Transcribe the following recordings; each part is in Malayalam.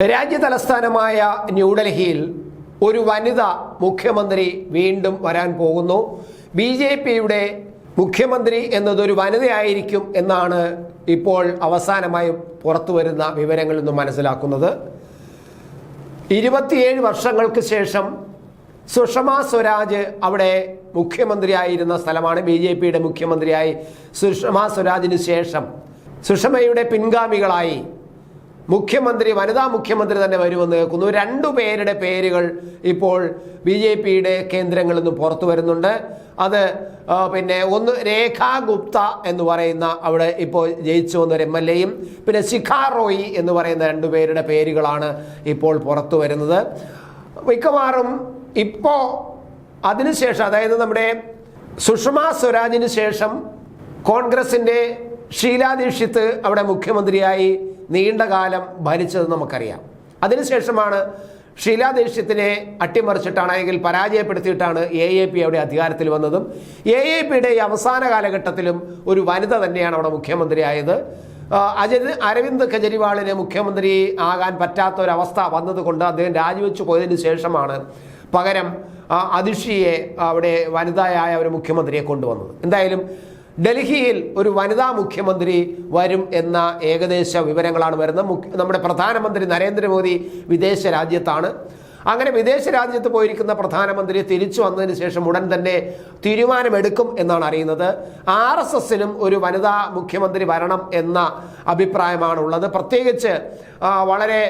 രാജ്യ തലസ്ഥാനമായ ന്യൂഡൽഹിയിൽ ഒരു വനിത മുഖ്യമന്ത്രി വീണ്ടും വരാൻ പോകുന്നു. ബി ജെ പിയുടെ മുഖ്യമന്ത്രി എന്നതൊരു വനിതയായിരിക്കും എന്നാണ് ഇപ്പോൾ അവസാനമായി പുറത്തു വരുന്ന വിവരങ്ങളിൽ നിന്നും മനസ്സിലാക്കുന്നത്. ഇരുപത്തിയേഴ് വർഷങ്ങൾക്ക് ശേഷം സുഷമ സ്വരാജ് അവിടെ മുഖ്യമന്ത്രിയായിരുന്ന സ്ഥലമാണ്. ബി ജെ പിയുടെ മുഖ്യമന്ത്രിയായി സുഷമ സ്വരാജിന് ശേഷം സുഷമയുടെ പിൻഗാമികളായി മുഖ്യമന്ത്രി വനിതാ മുഖ്യമന്ത്രി തന്നെ വരുമെന്ന് കേൾക്കുന്നു. രണ്ടു പേരുടെ പേരുകൾ ഇപ്പോൾ ബി ജെ പിയുടെ കേന്ദ്രങ്ങളിൽ നിന്ന് പുറത്തു വരുന്നുണ്ട്. അത് പിന്നെ ഒന്ന് രേഖാ ഗുപ്ത എന്ന് പറയുന്ന അവിടെ ഇപ്പോൾ ജയിച്ചു വന്ന ഒരു എം എൽ എയും പിന്നെ ശിഖ റോയി എന്ന് പറയുന്ന രണ്ടു പേരുടെ പേരുകളാണ് ഇപ്പോൾ പുറത്തു വരുന്നത്. മിക്കവാറും ഇപ്പോൾ അതിനുശേഷം അതായത് നമ്മുടെ സുഷമ സ്വരാജിന് ശേഷം കോൺഗ്രസിന്റെ ഷീലാ ദീക്ഷിത്ത് അവിടെ മുഖ്യമന്ത്രിയായി നീണ്ടകാലം ഭരിച്ചത് നമുക്കറിയാം. അതിനുശേഷമാണ് ഷീലാ അട്ടിമറിച്ചിട്ടാണ് അട്ടിമറിച്ചിട്ടാണെങ്കിൽ പരാജയപ്പെടുത്തിയിട്ടാണ് എ എ പി അവിടെ അധികാരത്തിൽ വന്നതും. എ എ പിയുടെ ഈ അവസാന കാലഘട്ടത്തിലും ഒരു വനിത തന്നെയാണ് അവിടെ മുഖ്യമന്ത്രിയായത്. അജിത് അരവിന്ദ് കെജ്രിവാളിന് മുഖ്യമന്ത്രി ആകാൻ പറ്റാത്ത ഒരവസ്ഥ വന്നതുകൊണ്ട് അദ്ദേഹം രാജിവെച്ചു പോയതിന് ശേഷമാണ് പകരം അതിഷിയെ അവിടെ വനിതയായ ഒരു മുഖ്യമന്ത്രിയെ കൊണ്ടുവന്നത്. എന്തായാലും ഡൽഹിയിൽ ഒരു വനിതാ മുഖ്യമന്ത്രി വരും എന്ന ഏകദേശ വിവരങ്ങളാണ് വരുന്നത്. നമ്മുടെ പ്രധാനമന്ത്രി നരേന്ദ്രമോദി വിദേശ രാജ്യത്താണ്. അങ്ങനെ വിദേശ രാജ്യത്ത് പോയിരിക്കുന്ന പ്രധാനമന്ത്രി തിരിച്ചു വന്നതിന് ശേഷം ഉടൻ തന്നെ തീരുമാനമെടുക്കും എന്നാണ് അറിയുന്നത്. ആർ എസ് എസിനും ഒരു വനിതാ മുഖ്യമന്ത്രി വരണം എന്ന അഭിപ്രായമാണുള്ളത്. പ്രത്യേകിച്ച് വളരെ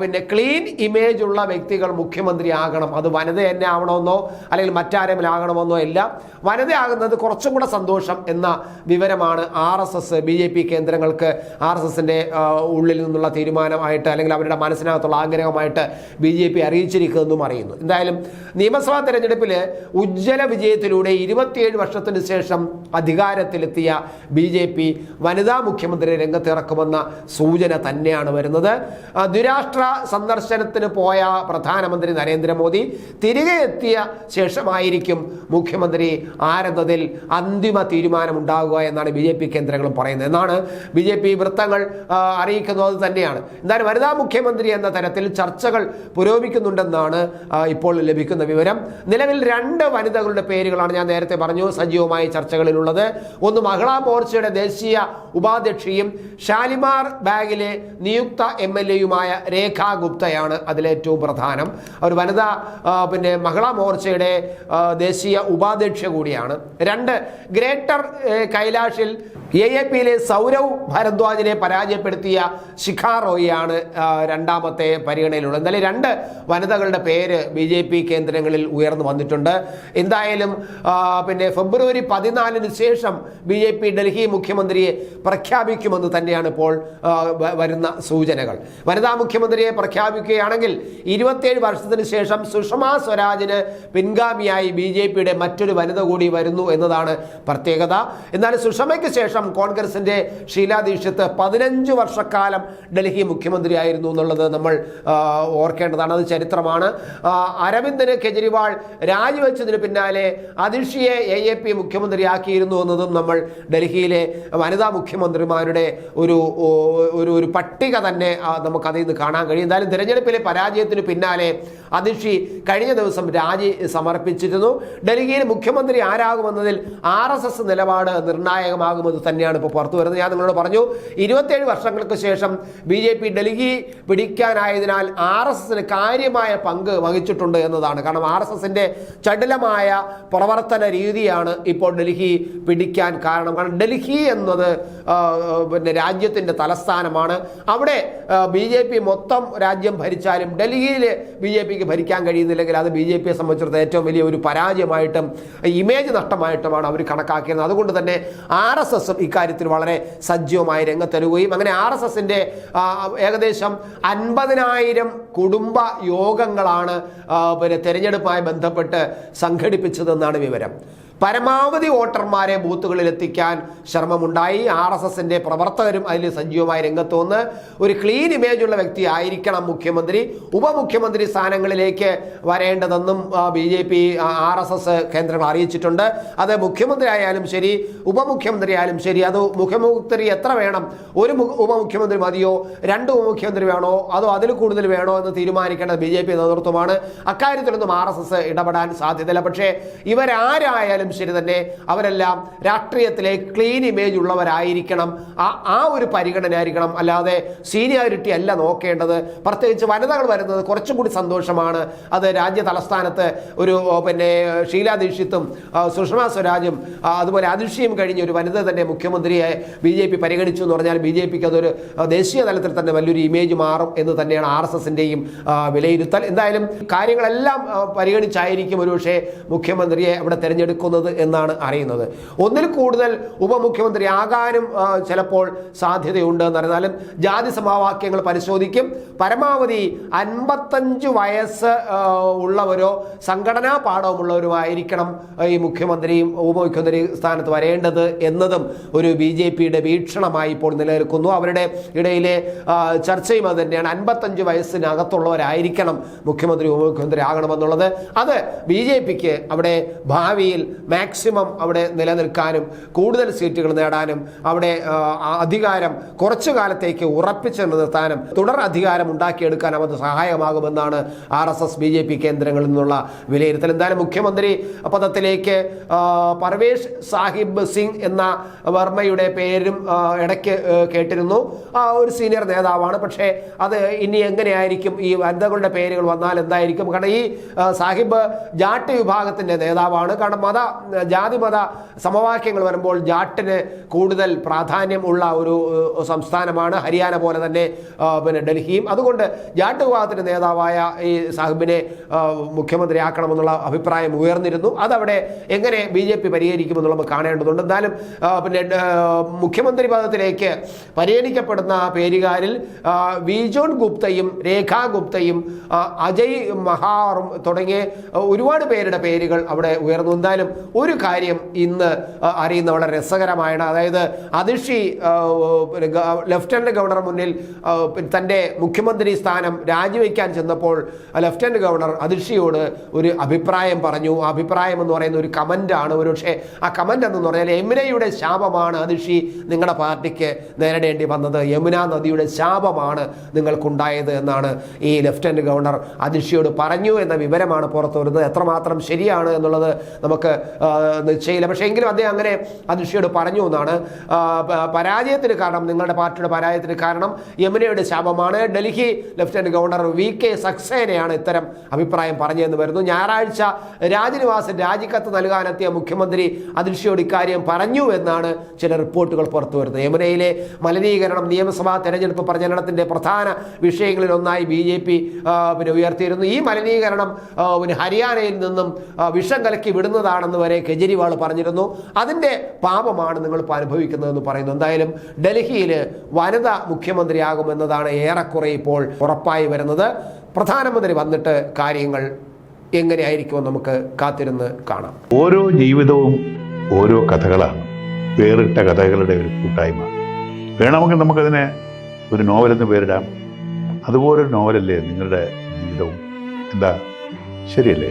പിന്നെ ക്ലീൻ ഇമേജ് ഉള്ള വ്യക്തികൾ മുഖ്യമന്ത്രി ആകണം അത് വനിത തന്നെ ആവണമെന്നോ അല്ലെങ്കിൽ മറ്റാരെങ്കിലും ആകണമെന്നോ ഇല്ല വനിതയാകുന്നത് കുറച്ചും കൂടെ സന്തോഷം എന്ന വിവരമാണ് R S S B J P കേന്ദ്രങ്ങൾക്ക് ആർ എസ് എസിന്റെ ഉള്ളിൽ നിന്നുള്ള തീരുമാനമായിട്ട് അല്ലെങ്കിൽ അവരുടെ മനസ്സിനകത്തുള്ള ആഗ്രഹമായിട്ട് ബി ജെ പി അറിയിച്ചിരിക്കുന്നതെന്നും അറിയുന്നു. എന്തായാലും നിയമസഭാ തെരഞ്ഞെടുപ്പിൽ ഉജ്ജ്വല വിജയത്തിലൂടെ ഇരുപത്തിയേഴ് വർഷത്തിന് ശേഷം അധികാരത്തിലെത്തിയ ബി ജെ പി വനിതാ മുഖ്യമന്ത്രി രംഗത്തിറക്കുമെന്ന സൂചന തന്നെയാണ് വരുന്നത്. ദ്വിരാഷ്ട്ര സന്ദർശനത്തിന് പോയ പ്രധാനമന്ത്രി നരേന്ദ്രമോദി തിരികെ എത്തിയ ശേഷമായിരിക്കും മുഖ്യമന്ത്രി ആരെന്നതിൽ അന്തിമ തീരുമാനമുണ്ടാകുക എന്നാണ് ബി ജെ പി കേന്ദ്രങ്ങളും പറയുന്നത്. എന്നാണ് ബി ജെ പി വൃത്തങ്ങൾ അറിയിക്കുന്നത് തന്നെയാണ്. എന്തായാലും വനിതാ മുഖ്യമന്ത്രി എന്ന തരത്തിൽ ചർച്ചകൾ പുരോഗമിക്കുന്നുണ്ടെന്നാണ് ഇപ്പോൾ ലഭിക്കുന്ന വിവരം. നിലവിൽ രണ്ട് വനിതകളുടെ പേരുകളാണ് ഞാൻ നേരത്തെ പറഞ്ഞു സജീവമായ ചർച്ചകളിലുള്ളത്. ഒന്ന് മഹിളാ മോർച്ചയുടെ ദേശീയ ഉപാധ്യക്ഷയും ഷാലിമാർ ബാഗിലെ നിയുക്ത എം എൽ എയുമായ രേഖാ ഗുപ്തയാണ് അതിലേറ്റവും പ്രധാനം. അവർ വനിതാ പിന്നെ മഹിളാ മോർച്ചയുടെ ദേശീയ ഉപാധ്യക്ഷ കൂടിയാണ്. രണ്ട് ഗ്രേറ്റർ കൈലാഷിൽ എ എ പിയിലെ സൗരവ് ഭരദ്വാജിനെ പരാജയപ്പെടുത്തിയ ശിഖാ റോയിയാണ് രണ്ടാമത്തെ പരിഗണനയിലുള്ളത്. എന്തായാലും രണ്ട് വനിതകളുടെ പേര് ബി ജെ പി കേന്ദ്രങ്ങളിൽ ഉയർന്നു വന്നിട്ടുണ്ട്. എന്തായാലും പിന്നെ ഫെബ്രുവരി പതിനാലിന് ശേഷം ബി ജെ പി ഡൽഹി മുഖ്യമന്ത്രിയെ പ്രഖ്യാപിക്കുമെന്ന് തന്നെയാണ് ഇപ്പോൾ വരുന്ന വരുന്ന സൂചനകൾ. വനിതാ മുഖ്യമന്ത്രിയെ പ്രഖ്യാപിക്കുകയാണെങ്കിൽ ഇരുപത്തിയേഴ് വർഷത്തിന് ശേഷം സുഷമ സ്വരാജിന് പിൻഗാമിയായി ബി ജെ പിയുടെ മറ്റൊരു വനിത കൂടി വരുന്നു എന്നതാണ് പ്രത്യേകത. എന്നാൽ സുഷമയ്ക്ക് ശേഷം കോൺഗ്രസിന്റെ ഷീലാ ദീക്ഷിത്ത് പതിനഞ്ച് വർഷക്കാലം ഡൽഹി മുഖ്യമന്ത്രിയായിരുന്നു എന്നുള്ളത് നമ്മൾ ഓർക്കേണ്ടതാണ്. അത് ചരിത്രമാണ്. അരവിന്ദന് കെജ്രിവാൾ രാജിവെച്ചതിന് പിന്നാലെ അതിഷിയെ എ എ പി മുഖ്യമന്ത്രിയാക്കിയിരുന്നു എന്നതും നമ്മൾ ഡൽഹിയിലെ വനിതാ മുഖ്യമന്ത്രിമാരുടെ ഒരു ഒരു പട്ടിക തന്നെ ആ, നമുക്ക് അതിൽ നിന്ന് കാണാൻ കഴിയും. എന്തായാലും തിരഞ്ഞെടുപ്പിലെ പരാജയത്തിന് പിന്നാലെ അതിഷി കഴിഞ്ഞ ദിവസം രാജി സമർപ്പിച്ചിരുന്നു. ഡൽഹിയിൽ മുഖ്യമന്ത്രി ആരാകുമെന്നതിൽ ആർ എസ് എസ് നിലപാട് നിർണായകമാകുമെന്ന് തന്നെയാണ് ഇപ്പോൾ പുറത്തു വരുന്നത്. ഞാൻ നിങ്ങളോട് പറഞ്ഞു ഇരുപത്തേഴ് വർഷങ്ങൾക്ക് ശേഷം ബി ജെ പി ഡൽഹി പിടിക്കാനായതിനാൽ ആർ എസ് എസിന് കാര്യമായ പങ്ക് വഹിച്ചിട്ടുണ്ട് എന്നതാണ്. കാരണം ആർ എസ് എസിന്റെ ചടുലമായ പ്രവർത്തന രീതിയാണ് ഇപ്പോൾ ഡൽഹി പിടിക്കാൻ കാരണം. കാരണം ഡൽഹി എന്നത് പിന്നെ രാജ്യത്തിന്റെ തലസ്ഥാനമാണ്. അവിടെ ബി ജെ പി മൊത്തം രാജ്യം ഭരിച്ചാലും ഡൽഹിയിൽ ബി ജെ പിക്ക് ഭരിക്കാൻ കഴിയുന്നില്ലെങ്കിൽ അത് ബി ജെ പിയെ സംബന്ധിച്ചിടത്തോളം ഏറ്റവും വലിയ ഒരു പരാജയമായിട്ടും ഇമേജ് നഷ്ടമായിട്ടുമാണ് അവർ കണക്കാക്കിയത് അതുകൊണ്ട് തന്നെ ആർ എസ് എസും ഇക്കാര്യത്തിൽ വളരെ സജീവമായി രംഗത്തെരുകയും അങ്ങനെ ആർ എസ് എസിന്റെ ഏകദേശം അൻപതിനായിരം കുടുംബ യോഗങ്ങളാണ് പിന്നെ തെരഞ്ഞെടുപ്പുമായി ബന്ധപ്പെട്ട് സംഘടിപ്പിച്ചതെന്നാണ് വിവരം. പരമാവധി വോട്ടർമാരെ ബൂത്തുകളിൽ എത്തിക്കാൻ ശ്രമമുണ്ടായി. ആർ എസ് എസിന്റെ പ്രവർത്തകരും അതിൽ സജീവമായി രംഗത്ത് വന്ന് ഒരു ക്ലീൻ ഇമേജ് ഉള്ള വ്യക്തി ആയിരിക്കണം മുഖ്യമന്ത്രി. ഉപമുഖ്യമന്ത്രി സ്ഥാനങ്ങളിലേക്ക് വരേണ്ടതെന്നും B J P R S S കേന്ദ്രങ്ങൾ അറിയിച്ചിട്ടുണ്ട്. അത് മുഖ്യമന്ത്രി ആയാലും ശരി ഉപമുഖ്യമന്ത്രി ആയാലും ശരി അത് മുഖ്യമന്ത്രി എത്ര വേണം? ഒരു ഉപമുഖ്യമന്ത്രി മതിയോ? രണ്ട് ഉപമുഖ്യമന്ത്രി വേണോ? അതോ അതിൽ കൂടുതൽ വേണോ എന്ന് തീരുമാനിക്കേണ്ടത് ബി ജെ പി നേതൃത്വമാണ്. അക്കാര്യത്തിലൊന്നും ആർ എസ് എസ് ഇടപെടാൻ സാധ്യതയില്ല. പക്ഷേ ഇവരാരായാലും ശരി തന്നെ അവരെല്ലാം രാഷ്ട്രീയത്തിലെ ക്ലീൻ ഇമേജ് ഉള്ളവരായിരിക്കണം. ആ ആ ഒരു പരിഗണന ആയിരിക്കണം അല്ലാതെ സീനിയോറിറ്റി അല്ല നോക്കേണ്ടത്. പ്രത്യേകിച്ച് വനിതകൾ വരുന്നത് കുറച്ചും കൂടി സന്തോഷമാണ്. അത് രാജ്യ തലസ്ഥാനത്ത് ഒരു പിന്നെ ഷീലാ ദീക്ഷിത്തും സുഷമ സ്വരാജും അതുപോലെ അതിർഷിയും കഴിഞ്ഞ ഒരു വനിത തന്നെ മുഖ്യമന്ത്രിയെ ബി ജെ പി പരിഗണിച്ചു എന്ന് പറഞ്ഞാൽ ബി ജെ പിക്ക് അതൊരു ദേശീയ തലത്തിൽ തന്നെ വലിയൊരു ഇമേജ് മാറും എന്ന് തന്നെയാണ് ആർ എസ് എസിന്റെയും വിലയിരുത്തൽ. എന്തായാലും കാര്യങ്ങളെല്ലാം പരിഗണിച്ചായിരിക്കും പരിഗണിച്ചായിരിക്കും ഒരുപക്ഷെ മുഖ്യമന്ത്രിയെ അവിടെ തിരഞ്ഞെടുക്കുന്നത്. എന്നാണ് അറിയുന്നത്. ഒന്നിൽ കൂടുതൽ ഉപമുഖ്യമന്ത്രി ആകാനും ചിലപ്പോൾ സാധ്യതയുണ്ട് എന്നറിഞ്ഞാലും ജാതി സമവാക്യങ്ങൾ പരിശോധിക്കും. പരമാവധി അൻപത്തഞ്ച് വയസ്സ് ഉള്ളവരോ സംഘടനാ പാഠവുമുള്ളവരോ ആയിരിക്കണം ഈ മുഖ്യമന്ത്രിയും ഉപമുഖ്യമന്ത്രി സ്ഥാനത്ത് വരേണ്ടത് എന്നതും ഒരു ബി ജെ പിയുടെ വീക്ഷണമായി ഇപ്പോൾ നിലനിൽക്കുന്നു. അവരുടെ ഇടയിലെ ചർച്ചയും അത് തന്നെയാണ്. അൻപത്തഞ്ച് വയസ്സിനകത്തുള്ളവരായിരിക്കണം മുഖ്യമന്ത്രി ഉപമുഖ്യമന്ത്രി ആകണമെന്നുള്ളത്. അത് ബി ജെ പിക്ക് അവിടെ ഭാവിയിൽ മാക്സിമം അവിടെ നിലനിൽക്കാനും കൂടുതൽ സീറ്റുകൾ നേടാനും അവിടെ അധികാരം കുറച്ചു കാലത്തേക്ക് ഉറപ്പിച്ചു നിർത്താനും തുടർ അധികാരം ഉണ്ടാക്കിയെടുക്കാനും അത് സഹായമാകുമെന്നാണ് R S S B J P കേന്ദ്രങ്ങളിൽ നിന്നുള്ള വിലയിരുത്തൽ. എന്തായാലും മുഖ്യമന്ത്രി പദത്തിലേക്ക് പർവേഷ് സാഹിബ് സിംഗ് എന്ന വർമ്മയുടെ പേരും ഇടയ്ക്ക് കേട്ടിരുന്നു. ആ, ഒരു സീനിയർ നേതാവാണ്. പക്ഷേ അത് ഇനി എങ്ങനെയായിരിക്കും? ഈ വനിതകളുടെ പേരുകൾ വന്നാൽ എന്തായിരിക്കും? കാരണം ഈ സാഹിബ് ജാട്ട് വിഭാഗത്തിന്റെ നേതാവാണ്. കാരണം മത ജാതി മത സമവാക്യങ്ങൾ വരുമ്പോൾ ജാട്ടിന് കൂടുതൽ പ്രാധാന്യം ഉള്ള ഒരു സംസ്ഥാനമാണ് ഹരിയാന പോലെ തന്നെ പിന്നെ ഡൽഹിയും. അതുകൊണ്ട് ജാട്ട് വിഭാഗത്തിന്റെ നേതാവായ ഈ സാഹിബിനെ മുഖ്യമന്ത്രിയാക്കണമെന്നുള്ള അഭിപ്രായം ഉയർന്നിരുന്നു. അതവിടെ എങ്ങനെ ബി ജെ പി പരിഹരിക്കുമെന്നുള്ള നമുക്ക് കാണേണ്ടതുണ്ട്. എന്നാലും പിന്നെ മുഖ്യമന്ത്രി പദത്തിലേക്ക് പരിഗണിക്കപ്പെടുന്ന പേരുകാരിൽ വിജോൺ ഗുപ്തയും രേഖാ ഗുപ്തയും അജയ് മഹാറും തുടങ്ങിയ ഒരുപാട് പേരുടെ പേരുകൾ അവിടെ ഉയർന്നു. എന്തായാലും ഒരു കാര്യം ഇന്ന് അറിയുന്ന വളരെ രസകരമാണ് അതായത് അതിഷി ലെഫ്റ്റനന്റ് ഗവർണർ മുന്നിൽ തന്റെ മുഖ്യമന്ത്രി സ്ഥാനം രാജിവെക്കാൻ ചെന്നപ്പോൾ ലെഫ്റ്റനന്റ് ഗവർണർ അതിഷിയോട് ഒരു അഭിപ്രായം പറഞ്ഞു. ആ അഭിപ്രായം എന്ന് പറയുന്ന ഒരു കമന്റാണ് ആണ്. ഒരു പക്ഷേ ആ കമന്റ് എന്ന് പറഞ്ഞാൽ യമുനയുടെ ശാപമാണ് അതിഷി നിങ്ങളുടെ പാർട്ടിക്ക് നേരിടേണ്ടി വന്നത്. യമുന നദിയുടെ ശാപമാണ് നിങ്ങൾക്കുണ്ടായത് എന്നാണ് ഈ ലഫ്റ്റനന്റ് ഗവർണർ അതിഷിയോട് പറഞ്ഞു എന്ന വിവരമാണ് പുറത്തു വരുന്നത് എത്രമാത്രം ശരിയാണ് എന്നുള്ളത് നമുക്ക് നിശ്ചയില്ല പക്ഷേ എങ്കിലും അദ്ദേഹം അങ്ങനെ അതിഷിയോട് പറഞ്ഞു എന്നാണ്. പരാജയത്തിന് കാരണം നിങ്ങളുടെ പാർട്ടിയുടെ പരാജയത്തിന് കാരണം യമുനയുടെ ശാപമാണ്. Delhi lieutenant governor V K സക്സേനയാണ് ഇത്തരം അഭിപ്രായം പറഞ്ഞതെന്ന് വരുന്നു. ഞായറാഴ്ച രാജനിവാസൻ രാജിക്കത്ത് നൽകാനെത്തിയ മുഖ്യമന്ത്രി അതിർഷിയോട് ഇക്കാര്യം പറഞ്ഞു എന്നാണ് ചില റിപ്പോർട്ടുകൾ പുറത്തു വരുന്നത്. യമുനയിലെ മലിനീകരണം നിയമസഭാ തെരഞ്ഞെടുപ്പ് പ്രചരണത്തിന്റെ പ്രധാന വിഷയങ്ങളിൽ ഒന്നായി ബി ജെ പി പിന്നെ ഉയർത്തിയിരുന്നു. ഈ മലിനീകരണം പിന്നെ ഹരിയാനയിൽ നിന്നും വിഷം കലക്കി വിടുന്നതാണെന്ന് വരെ കെജ്രിവാൾ പറഞ്ഞിരുന്നു. അതിന്റെ പാപമാണ് നിങ്ങളിപ്പോൾ അനുഭവിക്കുന്നതെന്ന് പറയുന്നു. എന്തായാലും ഡൽഹിയിൽ വനിത മുഖ്യമന്ത്രിയാകുമെന്നതാണ് ഏറെക്കുറെ ഇപ്പോൾ ഉറപ്പായി വരുന്നത്. പ്രധാനമന്ത്രി വന്നിട്ട് കാര്യങ്ങൾ എങ്ങനെയായിരിക്കുമെന്ന് നമുക്ക് കാത്തിരുന്ന് കാണാം. ഓരോ ജീവിതവും ഓരോ കഥകളാണ്. വേറിട്ട കഥകളുടെ ഒരു കൂട്ടായ്മ. വേണമെങ്കിൽ നമുക്കതിനെ ഒരു നോവലെന്ന് പേരിടാം. അതുപോലൊരു നോവലല്ലേ നിങ്ങളുടെ ജീവിതവും? എന്താ? ശരിയല്ലേ?